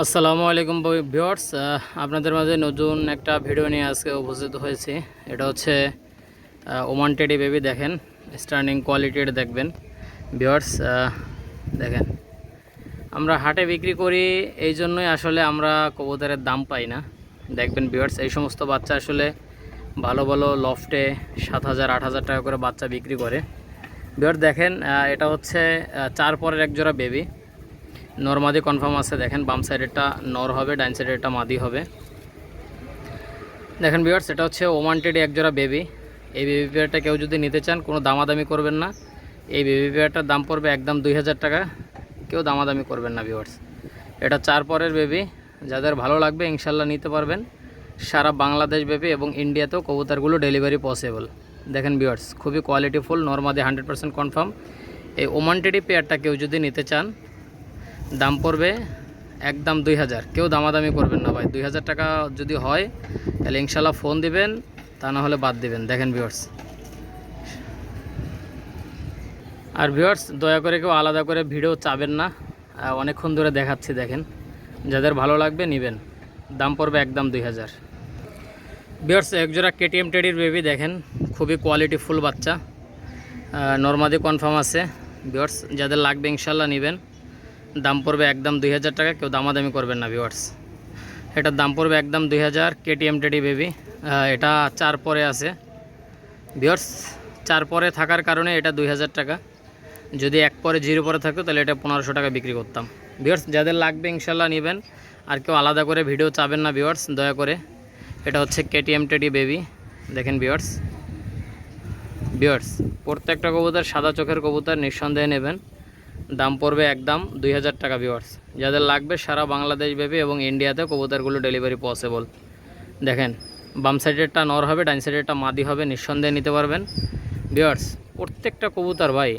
আসসালামু আলাইকুম ভিউয়ার্স আপনাদের মাঝে নতুন একটা ভিডিও নিয়ে আজকে উপস্থিত হয়েছি। এটা হচ্ছে ওমান টেডি বেবি দেখেন, স্টার্নিং কোয়ালিটির দেখবেন। ভিউয়ার্স দেখেন, আমরা হাটে বিক্রি করি, এই জন্যই আসলে আমরা কবুতরের দাম পাই না। দেখবেন ভিউয়ার্স, এই সমস্ত বাচ্চা আসলে ভালো ভালো লফটে সাত হাজার, আট হাজার টাকা করে বাচ্চা বিক্রি করে। ভিউয়ার্স, দেখেন এটা হচ্ছে চার পরের এক জোড়া বেবি নর্মাদি কনফার্ম আছে, দেখেন বাম সাইডেরটা নর হবে ডাইন সাইডেরটা মাদি হবে। দেখেন বিয়ার্স এটা হচ্ছে ওমান্টেড একজোড়া বেবি এই বেবি পেয়ারটা কেউ যদি নিতে চান, কোনো দামাদামি করবেন না। এই বেবি পেয়ারটার দাম পড়বে একদম দুই হাজার টাকা। কেউ দামাদামি করবেন না ভিউয়ার্স এটা চার পরের বেবি যাদের ভালো লাগবে, ইনশাল্লাহ নিতে পারবেন। সারা বাংলাদেশ বেবি এবং ইন্ডিয়াতেও কবুতরগুলো ডেলিভারি পসিবল দেখেন ভিউয়ার্স খুবই কোয়ালিটিফুল নর্মাদি হান্ড্রেড পার্সেন্ট কনফার্ম এই ওমান্টেডি পেয়ারটা কেউ যদি নিতে চান দাম পড়বে একদম দুই হাজার। কেউ দামাদামি করবেন না ভাই। দুই হাজার টাকা যদি হয়, তাহলে ইনশাল্লাহ ফোন দিবেন, তা না হলে বাদ দিবেন। দেখেন ভিওর্স আর ভিউয়ার্স দয়া করে কেউ আলাদা করে ভিডিও চাবেন না। অনেকক্ষণ ধরে দেখাচ্ছি, দেখেন। যাদের ভালো লাগবে, নেবেন। দাম পড়বে একদম দুই হাজার। ভিউয়ার্স একজোড়া কেটিএম টেডির বেবি দেখেন। খুবই কোয়ালিটি ফুল বাচ্চা। নর্মাদি কনফার্ম আছে। ভিউয়ার্স যাদের লাগবে, ইনশাল্লাহ নেবেন। দাম পড়বে একদম দুই হাজার টাকা, কেউ দামাদামি করবেন না ভিউয়ার্স এটার দাম পড়বে একদম দুই হাজার কেটিএম টেডি বেবি এটা চার পরে আছে। ভিউয়ার্স চার পরে থাকার কারণে এটা দুই হাজার টাকা। যদি এক পরে জিরো পরে থাকতো, তাহলে এটা পনেরোশো টাকা বিক্রি করতাম। ভিউয়ার্স যাদের লাগবে ইনশাল্লাহ নেবেন। আর কেউ আলাদা করে ভিডিও চাবেন না ভিউয়ার্স দয়া করে। এটা হচ্ছে কেটিএম টেডি বেবি দেখেন ভিউয়ার্স ভিউয়ার্স প্রত্যেকটা কবুতর সাদা চোখের কবুতর, নিঃসন্দেহে নেবেন। দাম পড়বে একদম দুই হাজার টাকা ভিওয়ার্স যাদের লাগবে সারা বাংলাদেশ ব্যাপী এবং ইন্ডিয়াতে কবুতরগুলো ডেলিভারি পসিবল দেখেন, বাম সাইডেরটা নর হবে ডাইন সাইডেরটা মাদি হবে, নিঃসন্দেহে নিতে পারবেন। ভিওয়ার্স প্রত্যেকটা কবুতর ভাই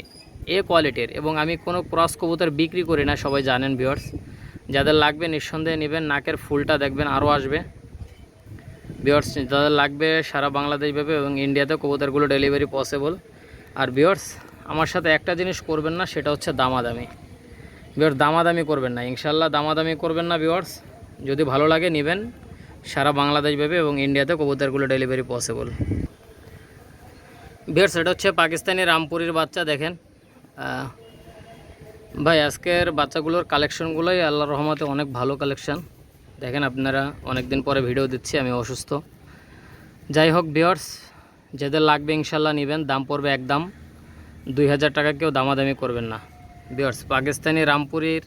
এ কোয়ালিটির এবং আমি কোনো ক্রস কবুতর বিক্রি করি না, সবাই জানেন ভিওয়ার্স যাদের লাগবে নিঃসন্দেহে নেবেন, নাকের ফুলটা দেখবেন, আরও আসবে। ভিওয়ার্স যাদের লাগবে সারা বাংলাদেশ ব্যাপী এবং ইন্ডিয়াতে কবুতরগুলো ডেলিভারি পসিবল আর ভিওয়ার্স আমার সাথে একটা জিনিস করবেন না, সেটা হচ্ছে দামাদামি। ভিওয়ার্স দামাদামি করবেন না। ইনশাল্লাহ দামাদামি করবেন না ভিওয়ার্স যদি ভালো লাগে, নেবেন। সারা বাংলাদেশ ব্যাপী এবং ইন্ডিয়াতে কবুতরগুলো ডেলিভারি পসিবল ভিওয়ার্স এটা হচ্ছে পাকিস্তানি রামপুরির বাচ্চা, দেখেন। ভাই, আজকের বাচ্চাগুলোর কালেকশনগুলোই আল্লাহ রহমতে অনেক ভালো কালেকশন দেখেন আপনারা অনেক দিন পরে ভিডিও দিচ্ছি, আমি অসুস্থ। যাই হোক ভিওয়ার্স যাদের লাগবে ইনশাল্লাহ নেবেন। দাম পড়বে একদম দুই হাজার টাকা কেউ দামাদামি করবেন না। বিয়ার্স পাকিস্তানি রামপুরির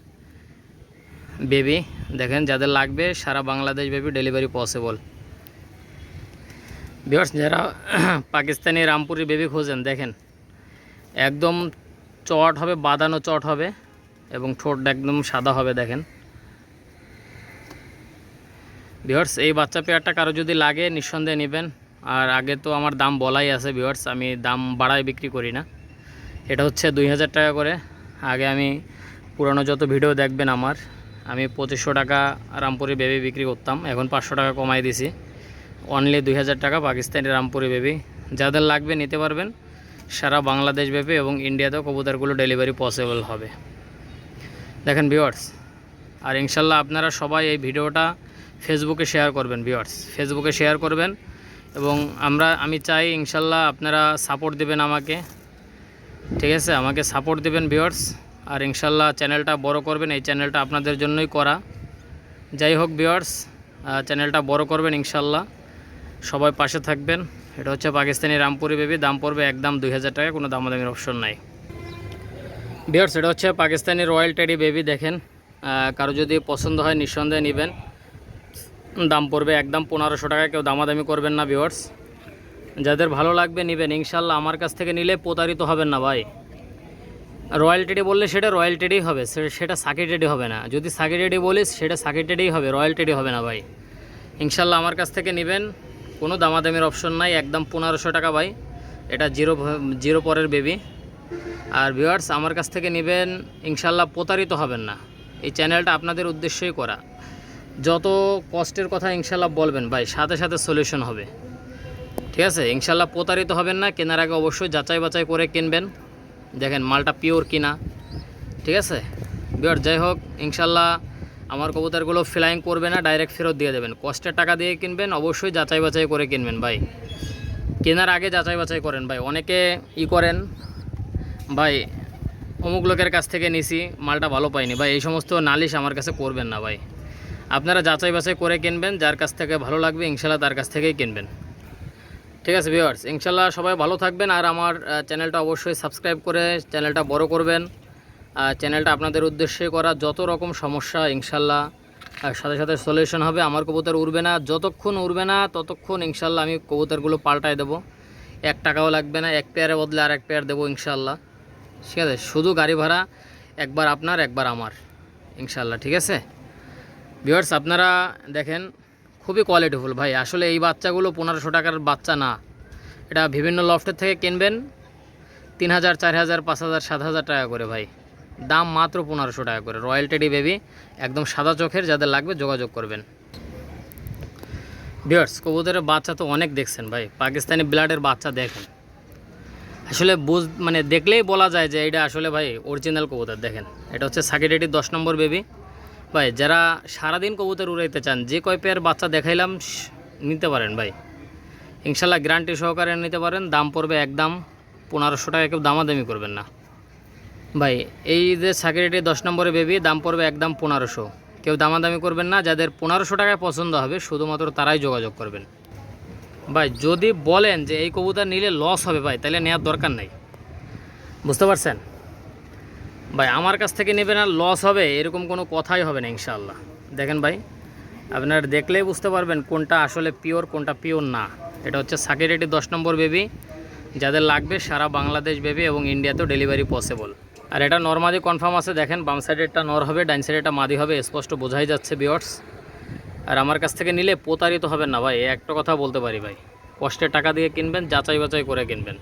বেবি দেখেন যাদের লাগবে, সারা Bangladesh baby delivery possible viewers যারা পাকিস্তানি রামপুরি বেবি খোঁজেন, দেখেন, একদম চট হবে বাঁধানো চট হবে, এবং ঠোঁটটা একদম সাদা হবে, দেখেন। বিয়ার্স এই বাচ্চা পেয়ারটা কারও যদি লাগে, নিঃসন্দেহে নেবেন। আর আগে তো আমার দাম বলাই আছে বিয়ার্স আমি দাম বাড়ায় বিক্রি করি না। এটা হচ্ছে দুই হাজার টাকা করে। আগে আমি পুরনো যত ভিডিও দেখবেন আমার, আমি পঁচিশশো টাকা রামপুরি বেবি বিক্রি করতাম, এখন পাঁচশো টাকা কমাই দিছি। অনলি দুই হাজার টাকা পাকিস্তানি রামপুরি বেবি। যাদের লাগবে নিতে পারবেন, সারা বাংলাদেশ ব্যাপী এবং ইন্ডিয়াতেও কবুতরগুলো ডেলিভারি পসিবল হবে। দেখেন ভিওয়ার্স আর ইনশাল্লাহ আপনারা সবাই এই ভিডিওটা ফেসবুকে শেয়ার করবেন ভিওয়ার্স ফেসবুকে শেয়ার করবেন এবং আমরা, আমি চাই ইনশাল্লাহ আপনারা সাপোর্ট দেবেন আমাকে। ঠিক আছে, আমাকে সাপোর্ট দেবেন ভিউয়ার্স আর ইনশাল্লাহ চ্যানেলটা বড় করবেন, এই চ্যানেলটা আপনাদের জন্যই করা। যাই হোক ভিউয়ার্স চ্যানেলটা বড় করবেন ইনশাল্লাহ। সবাই পাশে থাকবেন। এটা হচ্ছে পাকিস্তানি রামপুরি বেবি দাম পড়বে একদম দুই হাজার টাকা, কোনো দামাদামির অপশন নাই। ভিউয়ার্স এটা হচ্ছে পাকিস্তানি রয়্যাল টেডি বেবি দেখেন। কারও যদি পছন্দ হয়, নিঃসন্দেহে নেবেন। দাম পড়বে একদম পনেরোশো টাকা, কেউ দামাদামি করবেন না ভিউয়ার্স যাদের ভালো লাগবে নেবেন, ইনশাল্লাহ আমার কাছ থেকে নিলে প্রতারিত হবেন না ভাই। রয়্যালটেডি বললে সেটা রয়্যালটেডি হবে সেটা সেটা সাকিটেডি হবে না। যদি সাকিটেডি বলিস, সেটা সাকিটেডি হবে রয়্যালটেডি হবে না ভাই। ইনশাল্লাহ আমার কাছ থেকে নেবেন, কোনো দামাদামির অপশন নাই, একদম পনেরোশো টাকা ভাই। এটা জিরো জিরো পরের বেবি। আর ভিউয়ার্স আমার কাছ থেকে নেবেন, ইনশাল্লাহ প্রতারিত হবেন না। এই চ্যানেলটা আপনাদের উদ্দেশ্যই করা। যত কষ্টের কথা ইনশাল্লাহ বলবেন ভাই, সাথে সাথে সলিউশন হবে। ঠিক আছে, ইনশাল্লাহ প্রতারিত হবেন না, কেনার আগে অবশ্যই যাচাই বাছাই করে কিনবেন। দেখেন মালটা পিওর কিনা। ঠিক আছে? বিয়ার যাই হোক, ইনশাল্লাহ আমার কবুতরগুলো ফ্লাইং করবে না ডাইরেক্ট ফেরত দিয়ে দেবেন। কষ্টের টাকা দিয়ে কিনবেন, অবশ্যই যাচাই বাছাই করে কিনবেন ভাই। কেনার আগে যাচাই বাছাই করেন ভাই। অনেকে ই করেন, ভাই, অমুক লোকের কাছ থেকে নিছি, মালটা ভালো পাইনি। ভাই, এই সমস্ত নালিশ আমার কাছে করবেন না ভাই। আপনারা যাচাই বাছাই করে কিনবেন, যার কাছ থেকে ভালো লাগবে, ইনশাল্লাহ তার কাছ থেকেই কিনবেন। ঠিক আছে ভিউয়ার্স ইনশাল্লাহ সবাই ভালো থাকবেন আর আমার চ্যানেলটা অবশ্যই সাবস্ক্রাইব করে চ্যানেলটা বড় করবেন। আর চ্যানেলটা আপনাদের উদ্দেশ্যে করা যত রকম সমস্যা, ইনশাল্লাহ সাথে সাথে সলিউশন হবে। আমার কবুতর উড়বে না, যতক্ষণ উড়বে না, ততক্ষণ ইনশাল্লাহ আমি কবুতরগুলো পাল্টায় দেবো। এক টাকাও লাগবে না, এক পেয়ারের বদলে আর এক পেয়ার দেবো, ইনশাল্লাহ। ঠিক আছে, শুধু গাড়ি ভাড়া, একবার আপনার, একবার আমার, ইনশাল্লাহ, ঠিক আছে? ভিওয়ার্স আপনারা দেখেন খুবই কোয়ালিটিফুল ভাই। আসলে এই বাচ্চাগুলো পনেরোশো টাকার বাচ্চা না। এটা বিভিন্ন লফটের থেকে কিনবেন তিন হাজার চার হাজার পাঁচ হাজার সাত হাজার টাকা করে, ভাই। দাম মাত্র পনেরোশো টাকা করে। রয়্যাল টেডি বেবি একদম সাদা চোখের, যাদের লাগবে যোগাযোগ করবেন। ভিউয়ার্স কবুতরের বাচ্চা তো অনেক দেখছেন, ভাই। পাকিস্তানি ব্লাডের বাচ্চা দেখেন। আসলে বুঝ মানে দেখলেই বলা যায় যে এটা আসলে, ভাই অরিজিনাল কবুতর, দেখেন। এটা হচ্ছে সাকিরেটির দশ নম্বর বেবি ভাই, যারা সারাদিন কবুতর উড়াইতে চান, যে কয় পেয়ার বাচ্চা দেখাইলাম নিতে পারেন ভাই। ইনশাল্লাহ গ্যারান্টি সহকারে নিতে পারেন, দাম পড়বে একদম পনেরোশো টাকা, কেউ দামাদামি করবেন না। ভাই, এই যে সাকিরেটি দশ নম্বরে বেবি দাম পড়বে একদম পনেরোশো। কেউ দামাদামি করবেন না, যাদের পনেরোশো টাকায় পছন্দ হবে, শুধুমাত্র তারাই যোগাযোগ করবেন। ভাই, যদি বলেন যে এই কবুতর নিলে লস হবে ভাই, তাহলে নেওয়ার দরকার নাই। বুঝতে পারছেন? ভাই, আমার কাছ থেকে নেবেন আর লস হবে, এরকম কোনো কথাই হবে না, ইনশাআল্লাহ। দেখেন ভাই, আপনার দেখলেই বুঝতে পারবেন কোনটা আসলে পিওর কোনটা পিওর না। এটা হচ্ছে সাকিরেটি দশ নম্বর বেবি যাদের লাগবে সারা বাংলাদেশ বেবি এবং ইন্ডিয়াতেও ডেলিভারি পসিবল আর এটা নর্মালি কনফার্ম আছে, দেখেন বাম সাইডেরটা নর হবে ডাইন সাইডেরটা মাদি হবে, স্পষ্ট বোঝাই যাচ্ছে বিয়র্স আর আমার কাছ থেকে নিলে প্রতারিত হবেন না ভাই একটা কথা বলতে পারি ভাই। কষ্টের টাকা দিয়ে কিনবেন যাচাই বাছাই করে কিনবেন।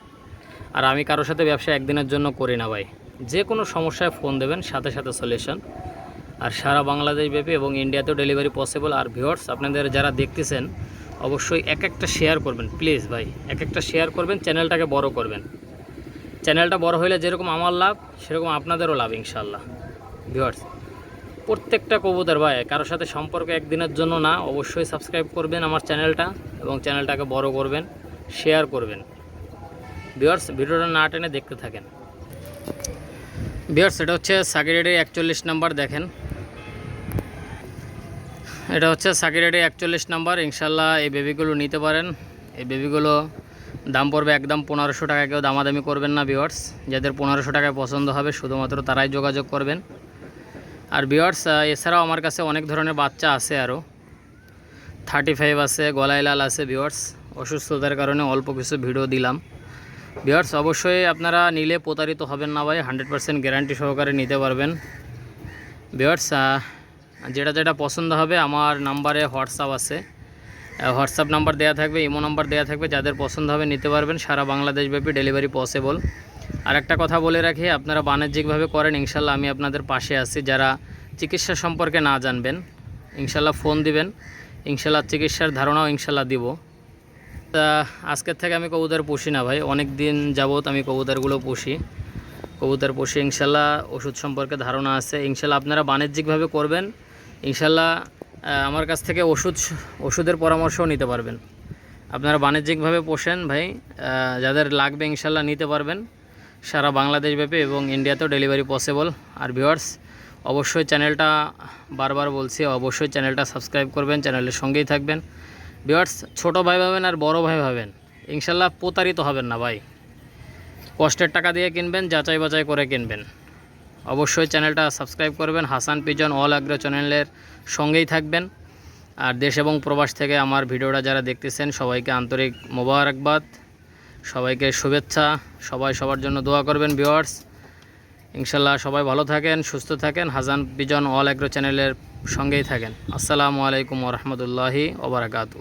আর আমি কারোর সাথে ব্যবসা একদিনের জন্য করি না ভাই। যে কোনো সমস্যায় ফোন দেবেন, সাথে সাথে সলিউশন আর সারা বাংলাদেশ ব্যাপী এবং ইন্ডিয়াতেও ডেলিভারি পসিবল আর ভিউয়ার্স আপনাদের যারা দেখতেছেন, অবশ্যই এক একটা শেয়ার করবেন। প্লিজ ভাই, এক একটা শেয়ার করবেন চ্যানেলটাকে বড় করবেন। চ্যানেলটা বড় হলে যেরকম আমার লাভ, সেরকম আপনাদেরও লাভ ইনশাল্লাহ ভিউয়ার্স প্রত্যেকটা কবুতর ভাই, কারোর সাথে সম্পর্ক একদিনের জন্য না, অবশ্যই সাবস্ক্রাইব করবেন আমার চ্যানেলটা এবং চ্যানেলটাকে বড় করবেন শেয়ার করবেন। ভিউয়ার্স ভিডিওটা না টেনে দেখতে থাকেন। ভিউয়ার্স এটা হচ্ছে সাকিরেডি একচল্লিশ নাম্বার, দেখেন। এটা হচ্ছে সাকিরেডি একচল্লিশ নাম্বার, ইনশাল্লাহ এই বেবিগুলো নিতে পারেন। এই বেবিগুলো দাম পড়বে একদম পনেরোশো টাকা, কেউ দামাদামি করবেন না ভিউয়ার্স যাদের পনেরোশো টাকায় পছন্দ হবে, শুধুমাত্র তারাই যোগাযোগ করবেন। আর ভিউয়ার্স এছাড়াও আমার কাছে অনেক ধরনের বাচ্চা আছে আরও থার্টি ফাইভ আছে, গলায় লাল আছে ভিউয়ার্স অসুস্থতার কারণে অল্প কিছু ভিডিও দিলাম। ভিউয়ার্স, অবশ্যই আপনারা নিলে প্রতারিত হবেন না ভাই, হান্ড্রেড পার্সেন্ট গ্যারান্টি সহকারে নিতে পারবেন। ভিউয়ার্স যেটা যেটা পছন্দ হবে আমার নাম্বারে হোয়াটসঅ্যাপ আছে। হোয়াটসঅ্যাপ নাম্বার দেওয়া থাকবে, ইমো নাম্বার দেওয়া থাকবে, যাদের পছন্দ হবে নিতে পারবেন, সারা বাংলাদেশব্যাপী ডেলিভারি পসিবল। আর একটা কথা বলে রাখি, আপনারা বাণিজ্যিকভাবে করেন, ইনশাল্লাহ আমি আপনাদের পাশে আছি। যারা চিকিৎসা সম্পর্কে না জানবেন, ইনশাল্লাহ ফোন দিবেন, ইনশাল্লাহ চিকিৎসার ধারণাও ইনশাল্লাহ দিব। আজকের থেকে আমি কবুতর পুষি না ভাই। অনেক দিন যাবত আমি কবুতরগুলো পুষি। কবুতর পুষি, ইনশাল্লাহ ওষুধ সম্পর্কে ধারণা আছে। ইনশাল্লাহ আপনারা বাণিজ্যিকভাবে করবেন। ইনশাল্লাহ আমার কাছ থেকে ওষুধ, ওষুধের পরামর্শও নিতে পারবেন। আপনারা বাণিজ্যিকভাবে পোষেন ভাই যাদের লাগবে ইনশাল্লাহ নিতে পারবেন। সারা বাংলাদেশ ব্যাপী এবং ইন্ডিয়াতেও ডেলিভারি পসিবল। আর ভিউয়ার্স, অবশ্যই চ্যানেলটা বারবার বলছি, অবশ্যই চ্যানেলটা সাবস্ক্রাইব করবেন, চ্যানেলের সঙ্গেই থাকবেন। ভিউয়ার্স ছোটো ভাই ভাবেন আর বড় ভাই ভাবেন। ইনশাল্লাহ প্রতারিত হবেন না ভাই। কষ্টের টাকা দিয়ে কিনবেন, যাচাই বাছাই করে কিনবেন। অবশ্যই চ্যানেলটা সাবস্ক্রাইব করবেন। হাসান পিজন অল আগ্রো চ্যানেলের সঙ্গেই থাকবেন। আর দেশ এবং প্রবাস থেকে আমার ভিডিওটা যারা দেখতেছেন, সবাইকে আন্তরিক মোবারকবাদ। সবাইকে শুভেচ্ছা। সবাই সবার জন্য দোয়া করবেন ভিওয়ার্স ইনশাল্লাহ সবাই ভালো থাকেন, সুস্থ থাকেন। হাসান পিজন অল অ্যাগ্রো চ্যানেলের সঙ্গেই থাকেন। আসসালামু আলাইকুম ওরহমতুল্লাহি ওবরাকাতু